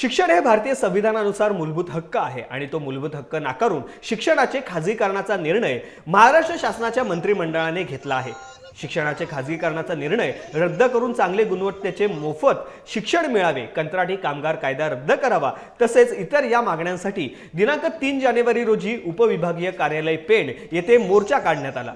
शिक्षण हे भारतीय संविधानानुसार मूलभूत हक्क आहे आणि तो मूलभूत हक्क नाकारून शिक्षणाचे खाजगीकरणाचा निर्णय महाराष्ट्र शासनाच्या मंत्रिमंडळाने घेतला आहे. शिक्षणाचे खाजगीकरणाचा निर्णय रद्द करून चांगले गुणवत्तेचे मोफत शिक्षण मिळावे कंत्राटी कामगार कायदा रद्द करावा तसेच इतर या मागण्यांसाठी दिनांक तीन जानेवारी रोजी उपविभागीय कार्यालय पेण येथे मोर्चा काढण्यात आला.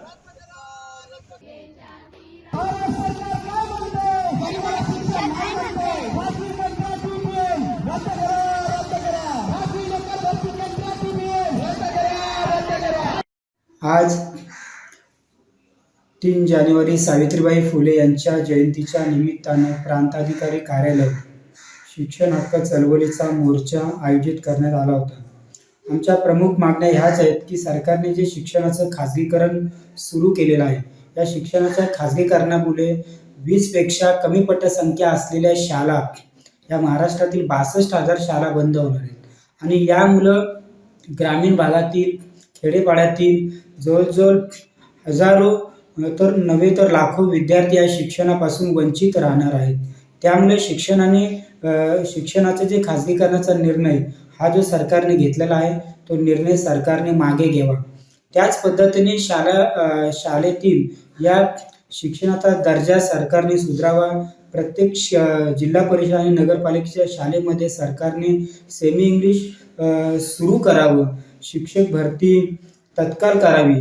आज तीन जानेवारी सावित्रीबाई फुले यांच्या जयंतीच्या निमित्तानं प्रांताधिकारी कार्यालय शिक्षण हक्क चळवळीचा मोर्चा आयोजित करण्यात आला होता. आमच्या प्रमुख मागण्या ह्याच आहेत की सरकारने जे शिक्षणाचं खाजगीकरण सुरू केलेलं आहे या शिक्षणाच्या खाजगीकरणामुळे वीसपेक्षा कमी पटसंख्या असलेल्या शाळा या महाराष्ट्रातील बासष्ट हजार शाळा बंद होणार आहेत. आणि यामुळं ग्रामीण भागातील खेडेपाड्यातील जवळजवळ हजारो तर नव्हे तर लाखो विद्यार्थी या शिक्षणापासून वंचित राहणार आहेत. त्यामुळे शिक्षणाने शिक्षणाचे जे खाजगीकरणाचा निर्णय हा जो सरकारने घेतलेला आहे तो निर्णय सरकारने मागे घ्यावा. त्याच पद्धतीने शाळा शाळेतील या शिक्षणाचा दर्जा सरकारने सुधारावा. प्रत्येक श जिल्हा परिषद आणि नगरपालिकेच्या शाळेमध्ये सरकारने सेमी इंग्लिश सुरू करावं. शिक्षक भरती तत्काळ करावी.